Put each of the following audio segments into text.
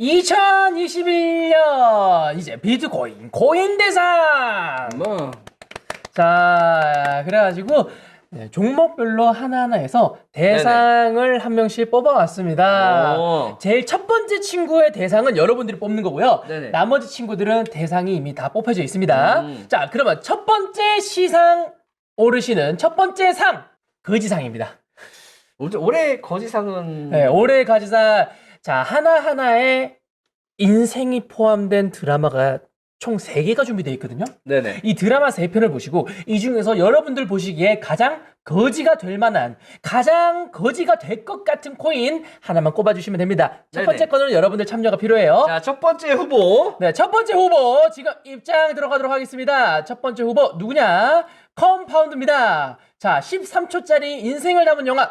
2021년 이제 비트코인 코인 대상. 뭐 자, 그래가지고 네, 종목별로 하나하나에서 대상을 한 명씩 뽑아왔습니다. 오. 제일 첫 번째 친구의 대상은 여러분들이 뽑는 거고요. 네네. 나머지 친구들은 대상이 이미 다 뽑혀져 있습니다. 음. 자, 그러면 첫 번째 시상 오르시는 첫 번째 상 거지상입니다. 올해- 거지상은 네, 올해 가지상 자 하나하나에 인생이 포함된 드라마가 총 3개가 준비되어 있거든요. 네네. 이 드라마 3편을 보시고 이 중에서 여러분들 보시기에 가장 거지가 될 만한 가장 거지가 될 것 같은 코인 하나만 꼽아주시면 됩니다. 첫 네네. 번째 거는 여러분들 참여가 필요해요. 자, 첫 번째 후보. 네, 첫 번째 후보 지금 입장 들어가도록 하겠습니다. 첫 번째 후보 누구냐? 컴파운드입니다. 자, 13초짜리 인생을 담은 영화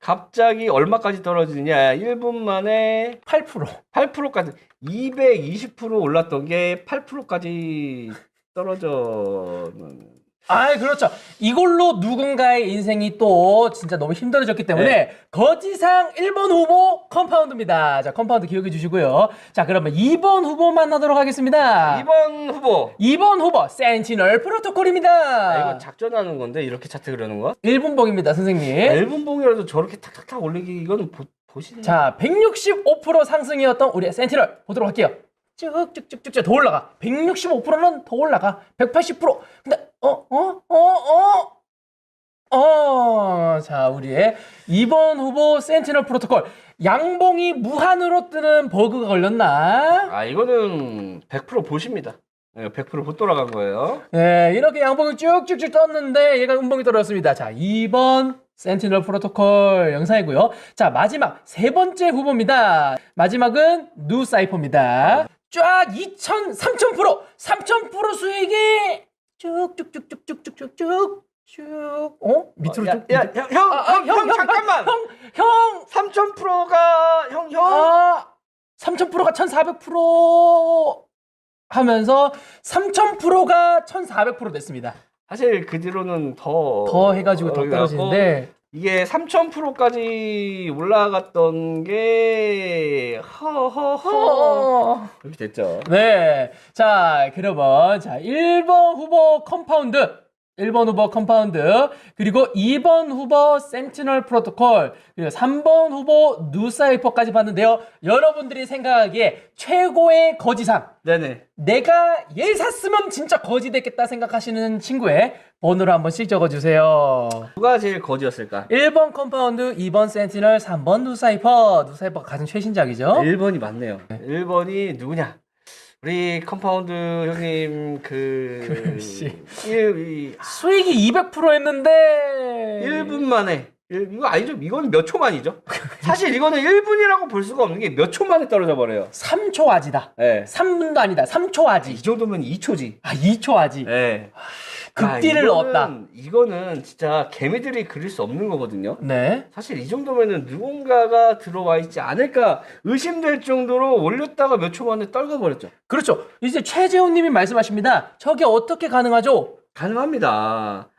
갑자기 얼마까지 떨어지느냐? 1분 만에 8%. 8%까지 220% 올랐던 게 8%까지 떨어져. 아, 그렇죠. 이걸로 누군가의 인생이 또 진짜 너무 힘들어졌기 때문에 네. 거지상 1번 후보 컴파운드입니다. 자, 컴파운드 기억해 주시고요. 자, 그러면 2번 후보 만나도록 하겠습니다. 2번 후보. 2번 후보 센티널 프로토콜입니다. 아, 이거 작전하는 건데 이렇게 차트 그려는 거? 1분봉입니다, 선생님. 1분 봉이라도 저렇게 탁탁탁 올리기 이거는 보, 보시는 자, 165% 상승이었던 우리 센티널 보도록 할게요. 쭉쭉쭉쭉쭉 더 올라가. 165%는 더 올라가. 180%. 근데 어, 어, 어, 어. 어, 자, 우리의 2번 후보 센티널 프로토콜. 양봉이 무한으로 뜨는 버그가 걸렸나? 아 이거는 100% 보십니다. 네, 100%못 돌아간 거예요. 네, 이렇게 양봉이 쭉쭉쭉 떴는데 얘가 음봉이 떨어졌습니다. 자, 2번 센티널 프로토콜 영상이고요. 자, 마지막 세 번째 후보입니다. 마지막은 누 사이퍼입니다. 쫙 2천, 3,000%, 3,000% 수익이 쭉쭉쭉쭉쭉쭉쭉쭉 쭉, 어? 밑으로 야, 쭉. 야, 밑으로- 형, 형, 아, 아, 형, 형, 잠깐만. 형, 형, 3000%가 형, 형. 아, 3,000%가 1,400% 하면서 3,000%가 1,400% 됐습니다. 사실 그 뒤로는 더 더 해가지고 더 어, 떨어지는데 이게 3000%까지 올라갔던 게 허허허 어. 이렇게 됐죠. 네. 자, 그러면 자, 1번 후보 컴파운드 1번 후보 컴파운드 그리고 2번 후보 센티널 프로토콜 그리고 3번 후보 누사이퍼까지 봤는데요. 여러분들이 생각하기에 최고의 거지상 네네. 내가 얘 샀으면 진짜 거지 됐겠다 생각하시는 친구의 번호를 한 번씩 적어주세요. 누가 제일 거지였을까? 1번 컴파운드, 2번 센티널, 3번 누사이퍼. 누사이퍼가 가장 최신작이죠. 1번이 맞네요. 1번이 누구냐? 우리 컴파운드 형님 그 글씨. 1, 수익이 200% 했는데. 1분 만에. 일- 이거 아니죠? 이거는 몇초 만이죠? 사실 이거는 1분이라고 볼 수가 없는 게 몇 초 만에 떨어져 버려요. 3초 아지다. 예. 3분도 아니다. 3초 아지. 이 정도면 2초지. 아, 2초 아지. 예. 극딜을 야, 이거는- 넣었다. 이거는 진짜 개미들이 그릴 수 없는 거거든요. 네. 사실 이 정도면은 누군가가 들어와 있지 않을까 의심될 정도로 올렸다가 몇 초 만에 떨궈버렸죠. 그렇죠. 이제 최재훈 님이 말씀하십니다. 저게 어떻게 가능하죠? 가능합니다.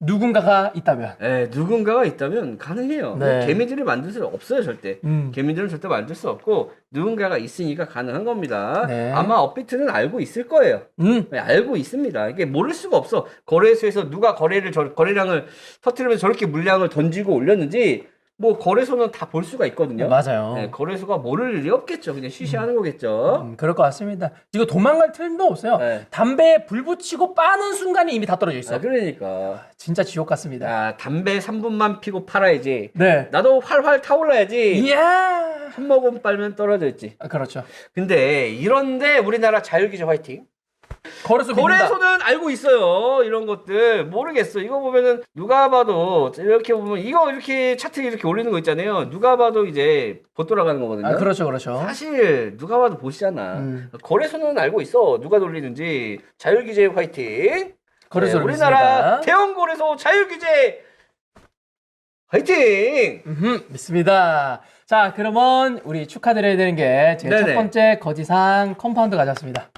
누군가가 있다면. 예, 누군가가 있다면 가능해요. 네. 개미들을 만들 수 없어요, 절대. 음. 개미들은 절대 만들 수 없고 누군가가 있으니까 가능한 겁니다. 네. 아마 업비트는 알고 있을 거예요. 음. 네, 알고 있습니다. 이게 모를 수가 없어. 거래소에서 누가 거래를 저, 거래량을 터트리면서 저렇게 물량을 던지고 올렸는지 뭐 거래소는 다 볼 수가 있거든요. 맞아요. 네, 거래소가 모를 일이 없겠죠. 그냥 쉬쉬하는 거겠죠. 음, 그럴 것 같습니다. 이거 도망갈 틈도 없어요. 네. 담배에 불 붙이고 빠는 순간에 이미 다 떨어져 있어. 아, 그러니까. 진짜 지옥 같습니다. 야, 담배 3분만 피고 팔아야지. 네. 나도 활활 타올라야지. 이야. 한 모금 빨면 떨어져 있지. 아, 그렇죠. 근데 이런데 우리나라 자율기조 화이팅. 거래소. 거래소는 알고 있어요. 이런 것들 모르겠어. 이거 보면은 누가 봐도 이렇게 보면 이거 이렇게 차트 이렇게 올리는 거 있잖아요. 누가 봐도 이제 못 돌아가는 거거든요. 아, 그렇죠, 그렇죠. 사실 누가 봐도 보시잖아. 음. 거래소는 알고 있어. 누가 돌리는지 자율규제 화이팅. 거래소를 네, 우리나라. 대형 거래소 자율규제 화이팅. 음흠, 믿습니다. 자, 그러면 우리 축하드려야 되는 게 제 첫. 번째 거지상 컴파운드 가져왔습니다.